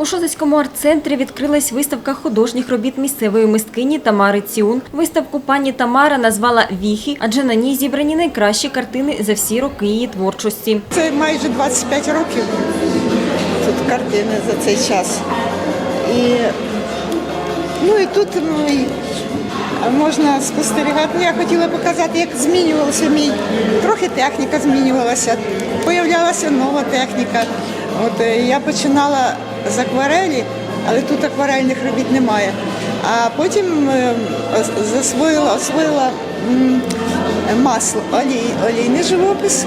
У Шосицькому арт-центрі відкрилась виставка художніх робіт місцевої мисткині Тамари Ціун. Виставку пані Тамара назвала Віхі, адже на ній зібрані найкращі картини за всі роки її творчості. Це майже 25 років тут картини за цей час. І, ну і тут ну, можна спостерігати. Ну, я хотіла показати, як змінювався мій. Трохи техніка змінювалася, появлялася нова техніка. От е, я починала з акварелі, але тут акварельних робіт немає. А потім е, засвоїла, освоїла масло, олій, олійний живопис.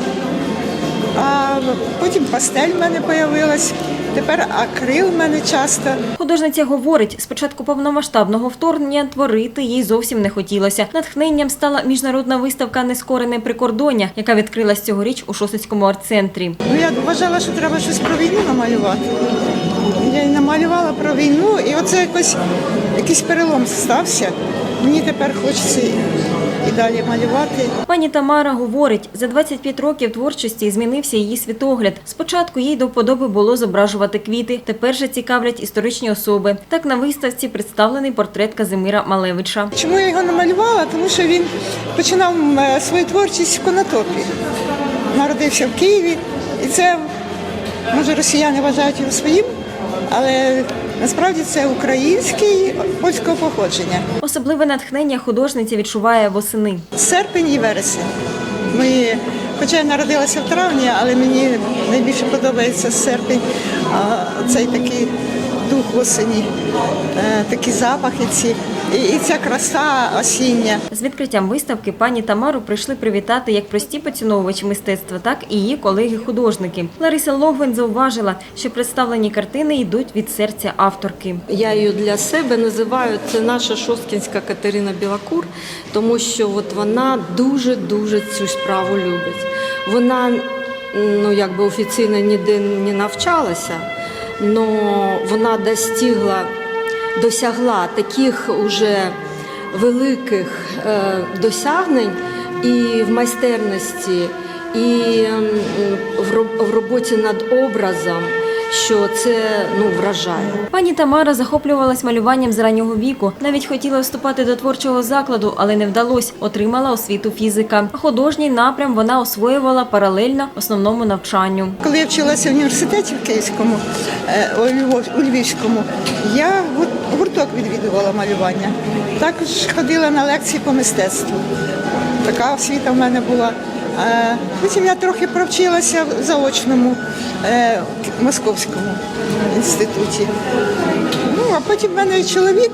А потім пастель в мене з'явилась, тепер акрил в мене часто. Художниця говорить, з початку повномасштабного вторгнення творити їй зовсім не хотілося. Натхненням стала міжнародна виставка Нескорене прикордоння, яка відкрилась цьогоріч у Шосицькому арт-центрі. Ну я вважала, що треба щось про війну намалювати. Я й намалювала про війну, і оце якось якийсь перелом стався. Мені тепер хочеться і, і далі малювати. Пані Тамара говорить, за 25 років творчості змінився її світогляд. Спочатку їй до вподоби було зображувати квіти, тепер же цікавлять історичні особи. Так на виставці представлений портрет Казимира Малевича. Чому я його намалювала? Тому що він починав е, свою творчість в Конотопі. Народився в Києві, і це може росіяни вважають його своїм, але насправді це український польського походження. Особливе натхнення художниця відчуває восени. Серпень і вересень. Ми, хоча я народилася в травні, але мені найбільше подобається серпень, а цей такий дух осені, е, такі запахи ці і, і ця краса осіння. З відкриттям виставки пані Тамару прийшли привітати як прості поціновувачі мистецтва, так і її колеги-художники. Лариса Логвин зауважила, що представлені картини йдуть від серця авторки. Я її для себе називаю це наша шосткінська Катерина Білокур, тому що от вона дуже дуже цю справу любить. Вона ну якби офіційно ніде не навчалася, але вона достигла, досягла таких уже великих е, досягнень і в майстерності, і роб- в роботі над образом, що це ну вражає. Пані Тамара захоплювалась малюванням з раннього віку. Навіть хотіла вступати до творчого закладу, але не вдалось. Отримала освіту фізика. А художній напрям вона освоювала паралельно основному навчанню. Коли я вчилася в університеті в Київському, е, у Львівському, я гур- гурток відвідувала малювання. Також ходила на лекції по мистецтву. Така освіта в мене була. Потім я трохи провчилася в заочному е, московському інституті. Ну, а потім в мене чоловік,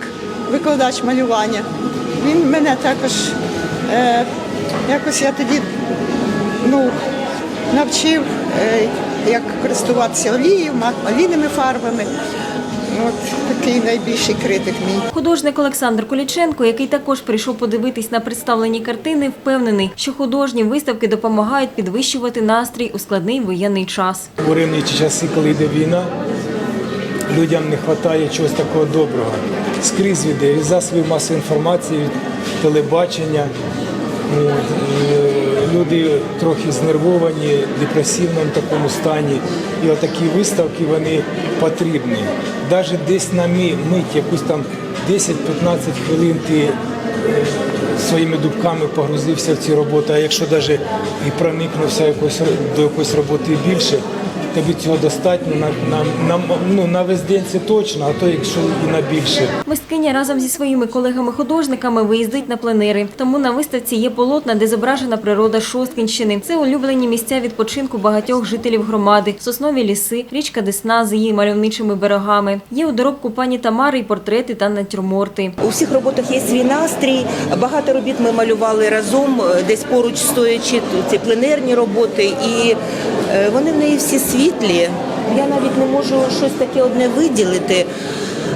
викладач малювання, він мене також е, якось я тоді ну, навчив, е, як користуватися олією, олійними фарбами. От такий найбільший критик мій. Художник Олександр Коліченко, який також прийшов подивитись на представлені картини, впевнений, що художні виставки допомагають підвищувати настрій у складний воєнний час. У ті часи, коли йде війна, людям не вистачає чогось такого доброго. Скрізь від засобів масової інформації, телебачення. От, е, люди трохи знервовані, в депресивному такому стані. І отакі виставки вони потрібні. Навіть десь на мить, якусь там 10-15 хвилин ти е, своїми дубками погрузився в ці роботи, а якщо навіть і проникнувся якось, до якоїсь роботи більше, тобі цього достатньо на, на, на, ну, на весь день це точно, а то якщо і на більше. Мисткиня разом зі своїми колегами-художниками виїздить на пленери. Тому на виставці є полотна, де зображена природа Шосткінщини. Це улюблені місця відпочинку багатьох жителів громади, соснові ліси, річка Десна з її мальовничими берегами. Є у доробку пані Тамари й портрети та натюрморти. У всіх роботах є свій настрій. Багато робіт ми малювали разом, е, десь поруч стоячи, ці пленерні роботи, і е, вони в неї всі світлі. Я навіть не можу щось таке одне виділити.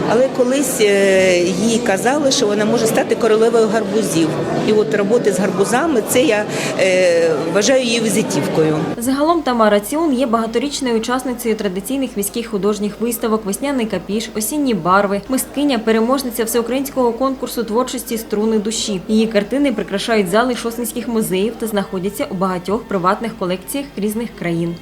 Але колись е, їй казали, що вона може стати королевою гарбузів. І от роботи з гарбузами це я е, вважаю її візитівкою. Загалом Тамара Ціун є багаторічною учасницею традиційних міських художніх виставок Весняний капіш, осінні барви, мисткиня, переможниця всеукраїнського конкурсу творчості струни душі. Її картини прикрашають зали шосницьких музеїв та знаходяться у багатьох приватних колекціях різних країн.